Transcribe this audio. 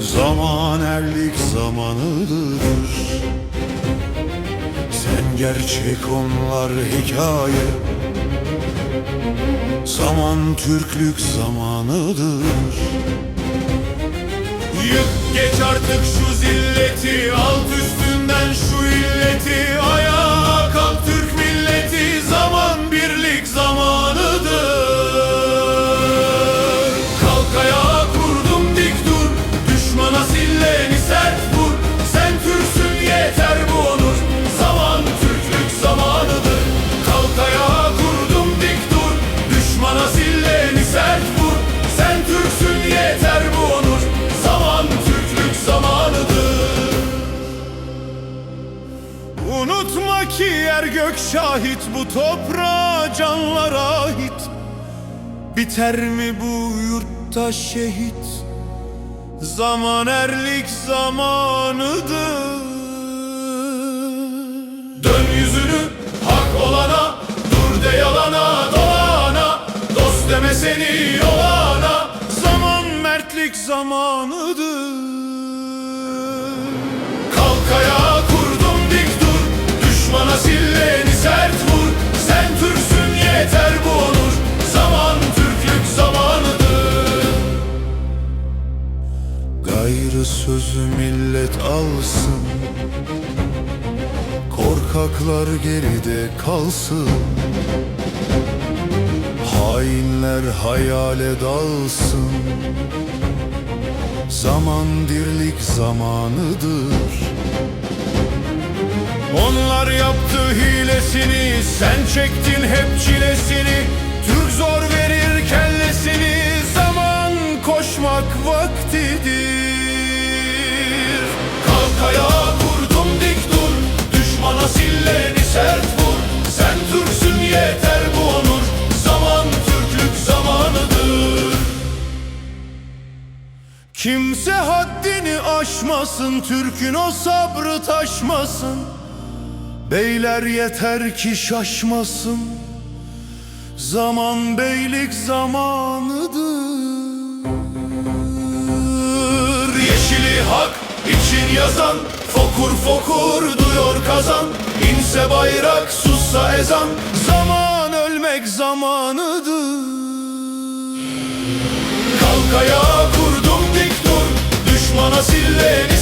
Zaman erlik zamanıdır. Sen gerçek onlar hikaye. Zaman Türklük zamanıdır. Yık geç artık şu zilleti al Unutma ki yer gök şahit Bu toprağa canlar ait. Biter mi bu yurtta şehit? Zaman erlik zamanıdır. Dön yüzünü hak olana Dur de yalana dolana. Dost deme seni yolana Zaman mertlik zamanıdır. Kalk ayağa sözü millet alsın. Korkaklar geride kalsın. Hainler hayale dalsın. Zaman dirlik zamanıdır. Onlar yaptı hilesini Sen çektin hep çilesini. Türk zor verir kellesini Zaman koşmak vaktidir Kalk ayağa kurdum dik dur Düşmana silleni sert vur. Sen Türksün yeter bu onur Zaman Türklük zamanıdır. Kimse haddini aşmasın Türkün o sabrı taşmasın. Beyler yeter ki şaşmasın Zaman beylik zamanıdır. Yeşili hak için yazan Fokur fokur duyuyor kazan. İnse bayrak sussa ezan. Zaman ölmek zamanıdır. Kalk ayağa kurdum dik dur. Düşmana silleni